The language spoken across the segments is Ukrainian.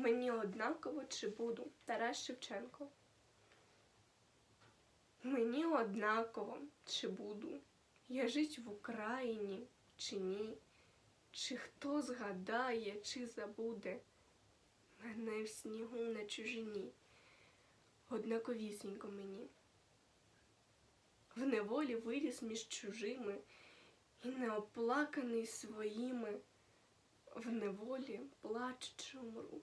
Мені однаково чи буду? Тарас Шевченко. Мені однаково чи буду? Я жить в Україні чи ні, чи хто згадає, чи забуде? Мене в снігу на чужині, однаковісінько мені. В неволі виріс між чужими і неоплаканий своїми, в неволі плачучи умру,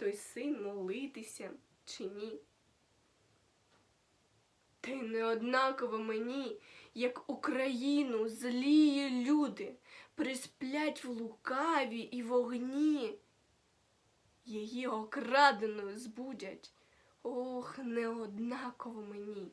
той син молитися, чи ні. Та й не однаково мені, як Україну злії люди присплять в лукаві і вогні її окраденою збудять. Ох, неоднаково мені.